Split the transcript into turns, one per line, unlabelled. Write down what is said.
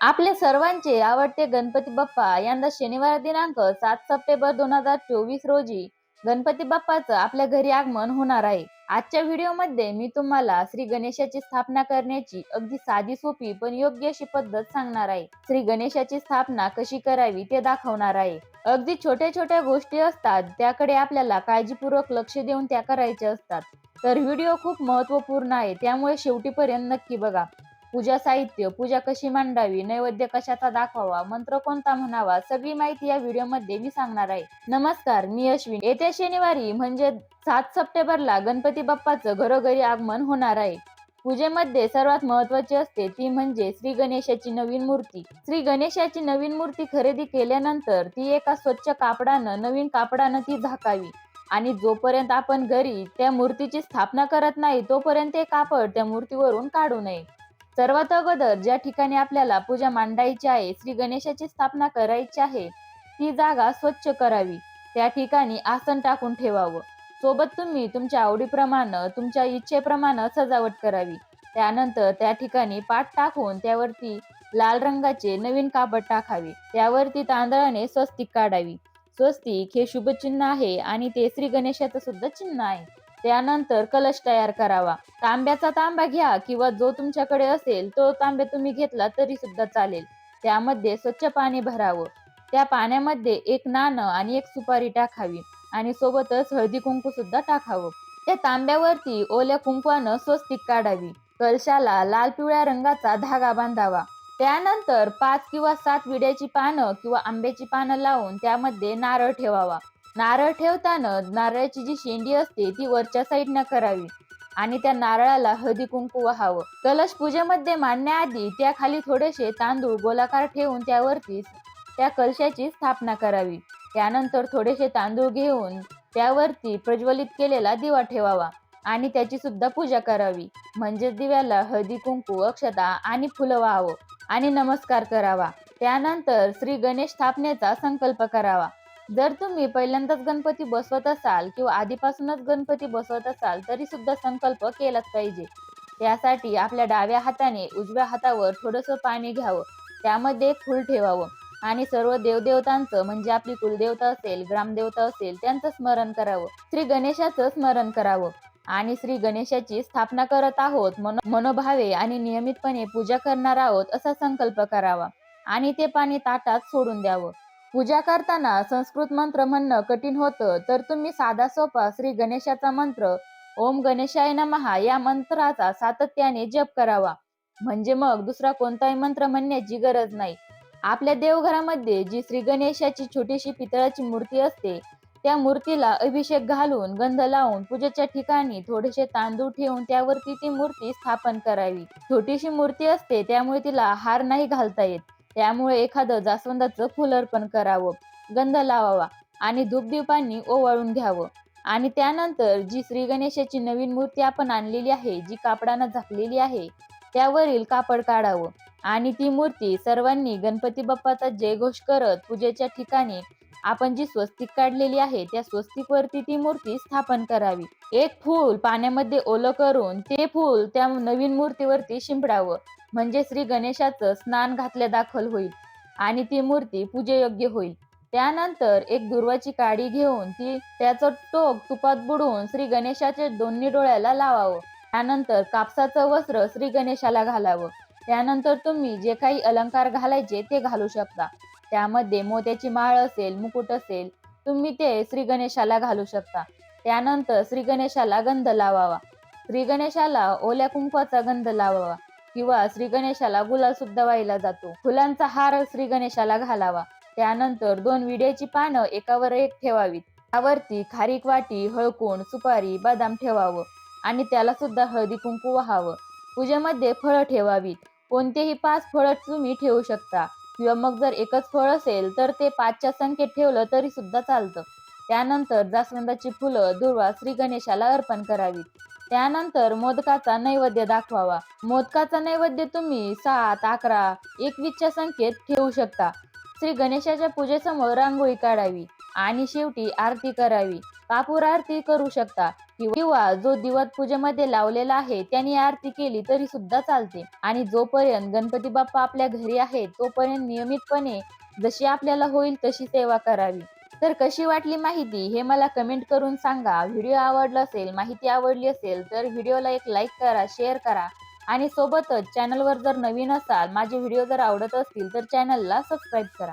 आपले सर्वांचे आवडते गणपती बाप्पा यंदा शनिवार दिनांक सात सप्टेंबर दोन हजार चोवीस रोजी गणपती बाप्पाचं आपल्या घरी आगमन होणार आहे. आजच्या व्हिडिओमध्ये मी तुम्हाला श्री गणेशाची स्थापना करण्याची अगदी साधी सोपी पण योग्य अशी पद्धत सांगणार आहे. श्री गणेशाची स्थापना कशी करावी ते दाखवणार आहे. अगदी छोट्या छोट्या गोष्टी असतात त्याकडे आपल्याला काळजीपूर्वक लक्ष देऊन त्या करायच्या असतात. तर व्हिडिओ खूप महत्त्वपूर्ण आहे त्यामुळे शेवटीपर्यंत नक्की बघा. पूजा साहित्य पूजा कशी मांडावी नैवेद्य कशाचा दाखवावा मंत्र कोणता म्हणावा सगळी माहिती या व्हिडिओमध्ये मी सांगणार आहे. नमस्कार मी अश्विन. येत्या शनिवारी म्हणजे सात सप्टेंबरला गणपती बाप्पाचं घरोघरी आगमन होणार आहे. पूजेमध्ये सर्वात महत्वाची असते ती म्हणजे श्री गणेशाची नवीन मूर्ती. श्री गणेशाची नवीन मूर्ती खरेदी केल्यानंतर ती एका स्वच्छ कापडानं नवीन कापडानं ती झाकावी. आणि जोपर्यंत आपण घरी त्या मूर्तीची स्थापना करत नाही तोपर्यंत ते कापड त्या मूर्तीवरून काढू नये. सर्वात अगोदर ज्या ठिकाणी आपल्याला पूजा मांडायची आहे श्री गणेशाची स्थापना करायची आहे ती जागा स्वच्छ करावी. त्या ठिकाणी आसन टाकून ठेवावं. सोबत तुम्ही तुमच्या आवडीप्रमाणे तुमच्या इच्छेप्रमाणे सजावट करावी. त्यानंतर त्या ठिकाणी पाठ टाकून त्यावरती लाल रंगाचे नवीन कापड टाकावे. त्यावरती तांदळाने स्वस्तिक काढावी. स्वस्तिक हे शुभचिन्ह आहे आणि ते श्री गणेशाचं सुद्धा चिन्ह आहे. त्यानंतर कलश तयार करावा. तांब्याचा तांबा घ्या किंवा जो तुमच्याकडे असेल तो तांबे तुम्ही घेतला तरी सुद्धा चालेल. त्यामध्ये स्वच्छ पाणी भरावं. त्या पाण्यामध्ये एक नाणं आणि एक सुपारी टाकावी आणि सोबतच हळदी कुंकू सुद्धा टाकावं. त्या तांब्यावरती ओल्या कुंकवानं स्वस्तिक काढावी. कलशाला लाल पिवळ्या रंगाचा धागा बांधावा. त्यानंतर पाच किंवा सात विड्याची पानं किंवा आंब्याची पानं लावून त्यामध्ये नारळ ठेवावा. नारळ ठेवताना नारळाची जी शेंडी असते ती वरच्या साईडनं करावी आणि त्या नारळाला हळदी कुंकू व्हावं. कलश पूजेमध्ये मांडण्याआधी त्या खाली थोडेसे तांदूळ गोलाकार ठेवून त्यावरती त्या कलशाची स्थापना करावी. त्यानंतर थोडेसे तांदूळ घेऊन त्यावरती प्रज्वलित केलेला दिवा ठेवावा आणि त्याची सुद्धा पूजा करावी. म्हणजेच दिव्याला हळदी कुंकू अक्षता आणि फुलं व्हावं आणि नमस्कार करावा. त्यानंतर श्री गणेश स्थापनेचा संकल्प करावा. जर तुम्ही पहिल्यांदाच गणपती बसवत असाल किंवा आधीपासूनच गणपती बसवत असाल तरी सुद्धा संकल्प केलाच पाहिजे. त्यासाठी आपल्या डाव्या हाताने उजव्या हातावर थोडंसं पाणी घ्यावं. त्यामध्ये एक फूल ठेवावं. आणि सर्व देवदेवतांचं म्हणजे आपली कुलदेवता असेल ग्रामदेवता असेल त्यांचं स्मरण करावं. श्री गणेशाचं स्मरण करावं. आणि श्री गणेशाची स्थापना करत आहोत मनो मनोभावे आणि नियमितपणे पूजा करणार आहोत असा संकल्प करावा. आणि ते पाणी ताटात सोडून द्यावं. पूजा करताना संस्कृत मंत्र म्हणणं कठीण होतं. तर तुम्ही साधा सोपा श्री गणेशाचा मंत्र ओम गणेशाय नमहा या मंत्राचा सातत्याने जप करावा. म्हणजे मग दुसरा कोणताही मंत्र म्हणण्याची गरज नाही. आपल्या देवघरामध्ये जी श्री गणेशाची छोटीशी पितळाची मूर्ती असते त्या मूर्तीला अभिषेक घालून गंध लावून पूजेच्या ठिकाणी थोडेसे तांदूळ ठेवून त्यावरती ती मूर्ती स्थापन करावी. छोटीशी मूर्ती असते त्यामुळे तिला हार नाही घालता येत. त्यामुळे एखादं जास्वंदाचं फुल अर्पण करावं गंध लावावा आणि धूपदीपांनी ओवाळून घ्यावं. आणि त्यानंतर जी श्री गणेशाची नवीन मूर्ती आपण आणलेली आहे जी कापडानं झाकलेली आहे त्यावरील कापड काढावं. आणि ती मूर्ती सर्वांनी गणपती बाप्पाचा जयघोष करत पूजेच्या ठिकाणी आपण जी स्वस्तिक काढलेली आहे त्या स्वस्तिक वरती ती मूर्ती स्थापन करावी. एक फूल पाण्यामध्ये ओलं करून ते फूल त्या नवीन मूर्तीवरती शिंपडावं. म्हणजे श्री गणेशाचं स्नान घातल्या दाखल होईल आणि ती मूर्ती पूजेयोग्य होईल. त्यानंतर एक दुर्वाची काडी घेऊन ती त्याचं टोक तुपात बुडवून श्री गणेशाच्या दोन्ही डोळ्याला लावावं. त्यानंतर कापसाचं वस्त्र श्री गणेशाला घालावं. त्यानंतर तुम्ही जे काही अलंकार घालायचे ते घालू शकता. त्यामध्ये मोत्याची माळ असेल मुकुट असेल तुम्ही ते श्री गणेशाला घालू शकता. त्यानंतर श्री गणेशाला गंध लावावा. श्री गणेशाला ओल्या कुंकवाचा गंध लावावा. किंवा श्री गणेशाला गुलाल सुद्धा वाहिला जातो. फुलांचा हार श्री गणेशाला घालावा. त्यानंतर दोन विड्याची पानं एकावर एक ठेवावीत. त्यावरती खारीक वाटी हळकोण सुपारी बदाम ठेवावं आणि त्याला सुद्धा हळदी कुंकू व्हावं. पूजेमध्ये फळं ठेवावीत. कोणतेही पाच फळं तुम्ही ठेवू शकता. किंवा मग जर एकच फळ असेल तर ते पाचच्या संख्येत ठेवलं तरी सुद्धा चालतं. त्यानंतर जास्वंदाची फुलं दुर्वा श्री गणेशाला अर्पण करावी त्यानंतर मोदकाचा नैवेद्य दाखवावा. मोदकाचा नैवेद्य तुम्ही सात अकरा एकवीसच्या संख्येत ठेवू शकता. श्री गणेशाच्या पूजेसमोर रांगोळी काढावी आणि शेवटी आरती करावी. कापूर आरती करू शकता किंवा जो दिवत पूजेमध्ये लावलेला आहे त्यांनी आरती केली तरी सुद्धा चालते. आणि जोपर्यंत गणपती बाप्पा आपल्या घरी आहे तोपर्यंत नियमितपणे जशी आपल्याला होईल तशी सेवा करावी. तर कशी वाटली माहिती हे मला कमेंट करून सांगा. व्हिडिओ आवडला असेल माहिती आवडली असेल तर व्हिडिओला एक लाईक करा शेअर करा. आणि सोबतच चॅनलवर जर नवीन असाल माझे व्हिडिओ जर आवडत असतील तर चॅनलला सबस्क्राईब करा.